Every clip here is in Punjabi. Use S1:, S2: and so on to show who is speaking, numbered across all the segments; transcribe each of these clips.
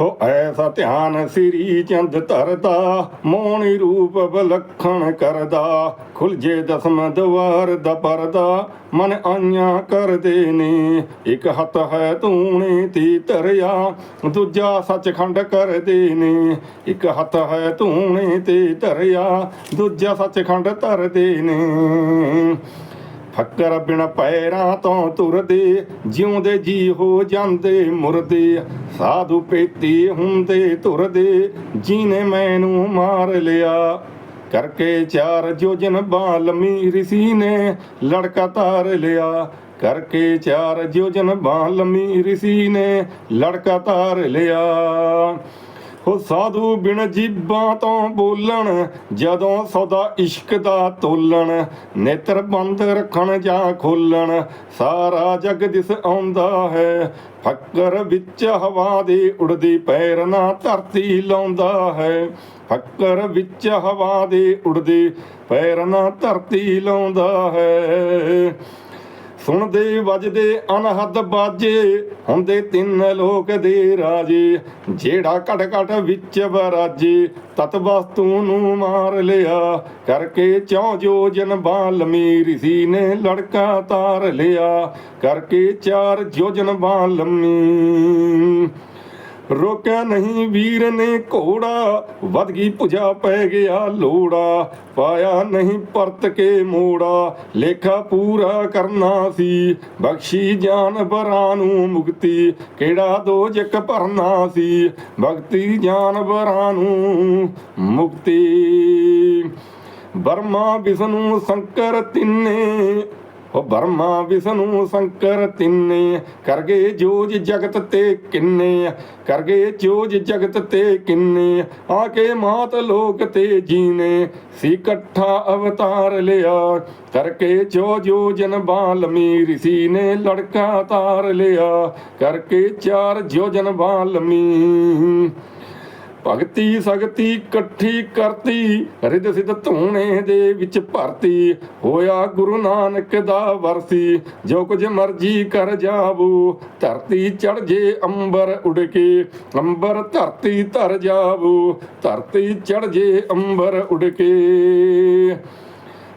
S1: ਹੋ ਐਸਾ ਧਿਆਨ ਸ੍ਰੀ ਚੰਦ ਧਰਦਾ, ਮੋਹਣੀ ਰੂਪ ਬਲਖਣ ਕਰਦਾ। ਖੁੱਲ ਜੇ ਦਸਮ ਦਵਾਰ ਦਾ ਪਰਦਾ, ਮਨ ਆਈਆਂ ਕਰਦੇ ਨੇ। ਇੱਕ ਹੱਥ ਹੈ ਤੂਣੇ ਤੀ ਧਰਿਆ, ਦੂਜਾ ਸੱਚਖੰਡ ਕਰਦੇ ਨੇ। ਇੱਕ ਹੱਥ ਹੈ ਤੂਣੇ ਤੇ ਧਰਿਆ, ਦੂਜਾ ਸੱਚਖੰਡ ਧਰਦੇ ਨੇ। ਫੱਕਰ ਬਿਨ ਪੈਰਾਂ ਤੋਂ ਤੁਰਦੇ, ਜਿਉਂਦੇ ਜੀ ਹੋ ਜਾਂਦੇ, ਮੁਰਦੇ। ਸਾਧੂ ਪੇਤੀ ਹੁੰਦੇ ਤੁਰਦੇ, ਜੀਨੇ ਮੈਨੂੰ ਮਾਰ ਲਿਆ। ਕਰਕੇ ਚਾਰ ਜੋਜਨ ਬਾਲਮੀ ਰਿਸ਼ੀ ਨੇ ਲੜਕਾ ਤਾਰ ਲਿਆ। ਕਰਕੇ ਚਾਰ ਜੋਜਨ ਬਾਲਮੀ ਰਿਸ਼ੀ ਨੇ ਲੜਕਾ ਤਾਰ ਲਿਆ। ਹੋ ਸਾਧੂ ਬਿਨ ਜੀਬਾਂ ਤੋਂ ਬੋਲਣ, ਜਦੋਂ ਸੌਦਾ ਇਸ਼ਕ ਦਾ ਤੋਲਣ, ਨੇਤਰ ਬੰਦ ਰੱਖਣ ਜਾਂ ਖੋਲਣ, ਸਾਰਾ ਜਗ ਦਿਸ ਆਉਂਦਾ ਹੈ। ਫੱਕਰ ਵਿੱਚ ਹਵਾ ਦੀ ਉੜਦੀ ਪੈਰ ਨਾ ਧਰਤੀ ਲਾਉਂਦਾ ਹੈ। ਫੱਕਰ ਵਿੱਚ ਹਵਾ ਦੀ ਉੜਦੇ ਪੈਰ ਨਾ ਧਰਤੀ ਲਾਉਂਦਾ ਹੈ। ਸੁਣਦੇ ਵੱਜਦੇ ਅਨਹਦ ਬਾਜੇ, ਹੁੰਦੇ ਤਿੰਨ ਲੋਕ ਦੇ ਰਾਜੇ, ਜਿਹੜਾ ਘਟ ਘਟ ਵਿੱਚ ਬਰਾਜੇ ਤਤ ਵਸਤੂ ਨੂੰ ਮਾਰ ਲਿਆ, ਕਰਕੇ ਚੌ ਜੋ ਬਾਲਮੀ ਰਿਸ਼ੀ ਨੇ ਲੜਕਾ ਤਾਰ ਲਿਆ, ਕਰਕੇ ਚਾਰ ਜੋਜਨ ਬਾਲਮੀ ਰੋਕਿਆ ਨਹੀਂ ਵੀਰ ਨੇ ਘੋੜਾ, ਵਧ ਗਈ ਭੁਜਾ ਪੈ ਗਿਆ ਲੋੜਾ। ਪਾਇਆ ਨਹੀਂ ਪਰਤ ਕੇ ਮੋੜਾ, ਲੇਖਾ ਪੂਰਾ ਕਰਨਾ ਸੀ। ਬਖਸ਼ੀ ਜਾਨਵਰਾਂ ਨੂੰ ਮੁਕਤੀ, ਕਿਹੜਾ ਦੋਜਕ ਭਰਨਾ ਸੀ। ਭਗਤੀ ਜਾਨਵਰਾਂ ਨੂੰ ਮੁਕਤੀ। ਬਰਮਾ ਵਿਸ਼ਨੂੰ, ਸ਼ੰਕਰ ਤਿੰਨੇ ਉਹ ਬਰਮਾ ਵਿਸ਼ਨੂੰ ਸ਼ੰਕਰ ਤਿੰਨੇ ਕਰਗੇ ਜੋਜ ਜਗਤ ਤੇ ਕਿੰਨੇ ਕਰਗੇ ਜੋਜ ਜਗਤ ਤੇ ਕਿੰਨੇ ਆ। ਕੇ ਮਾਤ ਲੋਕ ਤੇ ਜੀਨੇ। ਸੀ ਇਕੱਠਾ ਅਵਤਾਰ ਲਿਆ। ਕਰਕੇ ਜੋ ਜੋ ਜਨ ਬਾਲਮੀ ਰਿਸ਼ੀ ਨੇ ਲੜਕਾ ਤਾਰ ਲਿਆ। ਕਰਕੇ ਚਾਰ ਜੋ ਜਨ ਬਾਲਮੀ। ਭਗਤੀ ਸਗਤੀ ਇਕੱਠੀ ਕਰਤੀ ਰਿਦ ਸਿਧ ਧੂਣੇ ਦੇ ਵਿੱਚ ਭਰਤੀ, ਹੋਇਆ ਗੁਰੂ ਨਾਨਕ ਦਾ ਵਰਸੀ, ਜੋ ਕੁਝ ਮਰਜ਼ੀ ਕਰ ਜਾਵੋ, ਧਰਤੀ ਚੜ ਜੇ ਅੰਬਰ ਉੜ ਕੇ ਅੰਬਰ ਧਰਤੀ ਧਰ ਜਾਵੋ, ਧਰਤੀ ਚੜ ਜੇ ਅੰਬਰ ਉੜ ਕੇ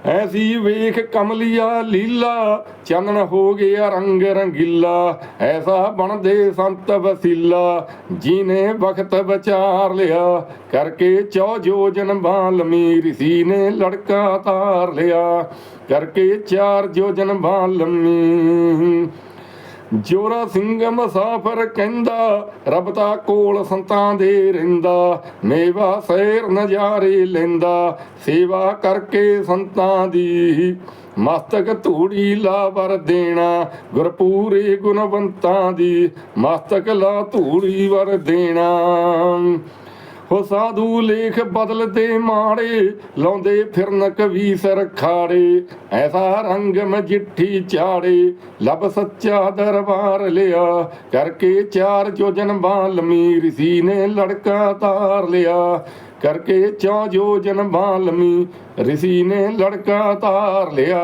S1: ਐਸੀ ਵੇਖ ਕਮਲੀਆ ਲੀਲਾ, ਚੰਨਣ ਹੋ ਗਿਆ ਰੰਗ ਰੰਗੀਲਾ। ਐਸਾ ਬਣਦੇ ਸੰਤ ਵਸੀਲਾ, ਜੀਨੇ ਵਖਤ ਵਿਚਾਰ ਲਿਆ। ਕਰਕੇ ਚੌ ਜੋਜਨ ਬਾਲਮੀ ਰਿਸ਼ੀ ਨੇ ਲੜਕਾ ਤਾਰ ਲਿਆ। ਕਰਕੇ ਚਾਰ ਜੋਜਨ ਬਾਲਮੀ ਜੋਰਾ ਸਿੰਘ ਮਸਾਫਰ ਕਹਿੰਦਾ, ਰੱਬ ਤਾਂ ਕੋਲ ਸੰਤਾਂ ਦੇ ਰਹਿੰਦਾ, ਮੇਵਾ ਸੈਰ ਨਜ਼ਾਰੇ ਲੈਂਦਾ, ਸੇਵਾ ਕਰਕੇ ਸੰਤਾਂ ਦੀ ਮਸਤਕ ਧੂੜੀ ਲਾ ਵਰ ਦੇਣਾ, ਗੁਰਪੂਰੇ ਗੁਣਵੰਤਾਂ ਦੀ ਮਸਤਕ ਲਾ ਧੂੜੀ ਵਰ ਦੇਣਾ। ਹੋ ਸਾਧੂ ਲੇਖ ਬਦਲਦੇ ਮਾੜੇ, ਲਾਉਂਦੇ ਫਿਰਨ ਕਵੀ ਸਰ ਖਾੜੇ। ਐਸਾ ਰੰਗ ਮਜਿੱਠੀ ਚਾੜੇ, ਲੱਭ ਸੱਚਾ ਦਰਬਾਰ ਲਿਆ। ਕਰਕੇ ਚਾਰ ਜੋਜਨ ਬਾਲਮੀ ਰਿਸ਼ੀ ਨੇ ਲੜਕਾ ਤਾਰ ਲਿਆ। ਕਰਕੇ ਚੌ ਜੋਜਨ ਬਾਲਮੀ ਰਿਸ਼ੀ ਨੇ ਲੜਕਾ ਤਾਰ ਲਿਆ।